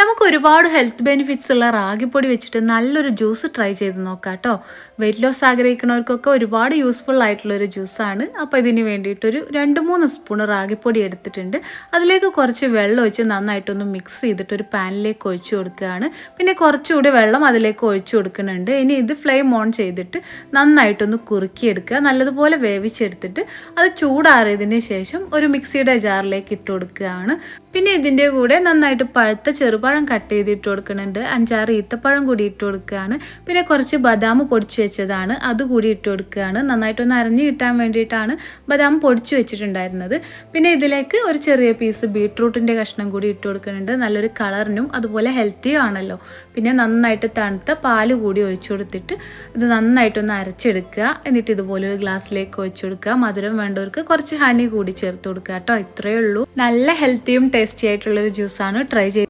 നമുക്ക് ഒരുപാട് health benefits ഉള്ള റാഗിപ്പൊടി വെച്ചിട്ട് നല്ലൊരു ജ്യൂസ് ട്രൈ ചെയ്ത് നോക്കാം കേട്ടോ വെയിറ്റ് ലോസ് ആഗ്രഹിക്കുന്നവർക്കൊക്കെ ഒരുപാട് യൂസ്ഫുൾ ആയിട്ടുള്ള ഒരു ജ്യൂസാണ് അപ്പോൾ ഇതിന് വേണ്ടിയിട്ടൊരു രണ്ട് മൂന്ന് സ്പൂൺ റാഗിപ്പൊടി എടുത്തിട്ടുണ്ട്. അതിലേക്ക് കുറച്ച് വെള്ളം ഒഴിച്ച് നന്നായിട്ടൊന്ന് മിക്സ് ചെയ്തിട്ട് ഒരു പാനിലേക്ക് ഒഴിച്ചു കൊടുക്കുകയാണ്. പിന്നെ കുറച്ചുകൂടി വെള്ളം അതിലേക്ക് ഒഴിച്ചു കൊടുക്കുന്നുണ്ട്. ഇനി ഇത് ഫ്ലെയിം ഓൺ ചെയ്തിട്ട് നന്നായിട്ടൊന്ന് കുറുക്കിയെടുക്കുക. നല്ലതുപോലെ വേവിച്ചെടുത്തിട്ട് അത് ചൂടാറിയതിന് ശേഷം ഒരു മിക്സിയുടെ ജാറിലേക്ക് ഇട്ട് കൊടുക്കുകയാണ്. പിന്നെ ഇതിന്റെ കൂടെ നന്നായിട്ട് പഴുത്ത ചെറുപഴം കട്ട് ചെയ്തിട്ട് കൊടുക്കുന്നുണ്ട്. അഞ്ചാറ് ഈത്തപ്പഴം കൂടി ഇട്ട് കൊടുക്കുകയാണ്. പിന്നെ കുറച്ച് ബദാം പൊടിച്ചു വെച്ചതാണ്. അത് കൂടി ഇട്ട് കൊടുക്കുകയാണ്. നന്നായിട്ടൊന്ന് അരഞ്ഞു കിട്ടാൻ വേണ്ടിയിട്ടാണ് ബദാം പൊടിച്ചു വെച്ചിട്ടുണ്ടായിരുന്നത്. പിന്നെ ഇതിലേക്ക് ഒരു ചെറിയ പീസ് ബീട്രൂട്ടിന്റെ കഷ്ണം കൂടി ഇട്ട് കൊടുക്കുന്നുണ്ട്. നല്ലൊരു കളറിനും അതുപോലെ ഹെൽത്തിയും ആണല്ലോ. പിന്നെ നന്നായിട്ട് തണുത്ത പാൽ കൂടി ഒഴിച്ചു കൊടുത്തിട്ട് ഇത് നന്നായിട്ടൊന്ന് അരച്ചെടുക്കുക. എന്നിട്ട് ഇതുപോലെ ഒരു ഗ്ലാസ്സിലേക്ക് ഒഴിച്ചു കൊടുക്കുക. മധുരം വേണ്ടവർക്ക് കുറച്ച് ഹണി കൂടി ചേർത്ത് കൊടുക്കുക കേട്ടോ. ഇത്രയേ ഉള്ളൂ. നല്ല ഹെൽത്തിയും ടേസ്റ്റി ആയിട്ടുള്ളൊരു ജ്യൂസാണ് ട്രൈ ചെയ്ത്